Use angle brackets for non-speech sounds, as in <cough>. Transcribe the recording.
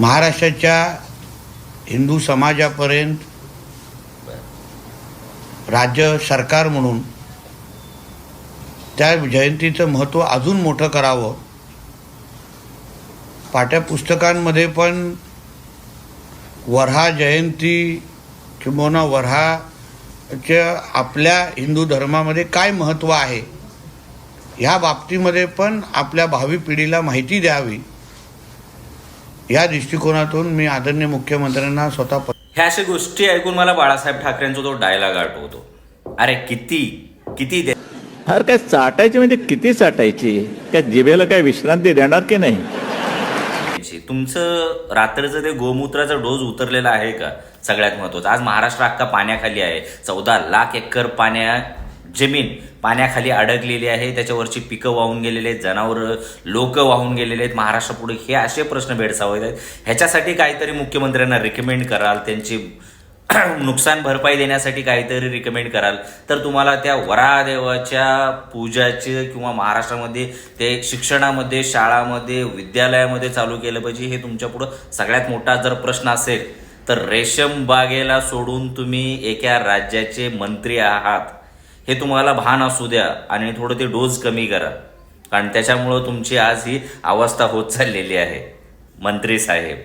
महाराष्ट्राच्या हिंदू समाजापर्यंत राज्य सरकार म्हणून त्या जयंतीचं महत्त्व अजून मोठं करावं. पाठ्यपुस्तकांमध्ये पण वऱ्हा जयंती किंबहुना वऱ्हाच्या आपल्या हिंदू धर्मामध्ये काय महत्त्व आहे? ह्या बाबतीमध्ये पण आपल्या भावी पिढीला माहिती द्यावी. या दृष्टिकोनातून मी आदरणीय मुख्यमंत्र्यांना स्वतः ह्या अशा गोष्टी ऐकून मला बाळासाहेब ठाकरेंचा तो डायलॉग आठवतो. अरे किती किती दे अरे काय चाटायची म्हणजे किती चाटायची काय जिभेला काय विश्रांती देणार की नाही. तुमचं रात्रीचं ते गोमूत्राचा डोस उतरलेला आहे का? सगळ्यात महत्वाचं. आज महाराष्ट्र अख्खा पाण्याखाली आहे. चौदा लाख एकर पाण्या जमीन पाण्याखाली अडकलेली आहे त्याच्यावरची पिकं वाहून गेलेली आहेत जनावरं लोक वाहून गेलेले आहेत महाराष्ट्रापुढे हे असे प्रश्न भेडसावत आहेत. ह्याच्यासाठी काहीतरी मुख्यमंत्र्यांना रिकमेंड कराल त्यांची <clears throat> नुकसान भरपाई देण्यासाठी काहीतरी रिकमेंड कराल. तर तुम्हाला त्या वरादेवाच्या पूजाचे किंवा महाराष्ट्रामध्ये ते शिक्षणामध्ये शाळामध्ये विद्यालयामध्ये चालू केलं पाहिजे हे तुमच्या पुढं सगळ्यात मोठा जर प्रश्न असेल तर रेशम बागेला सोडून तुम्ही एका राज्याचे मंत्री आहात. हे तुम्हाला भान असू द्या आणि थोडं ते डोस कमी करा. कारण त्याच्यामुळं तुमची आज ही अवस्था होत चाललेली आहे. मंत्री साहेब.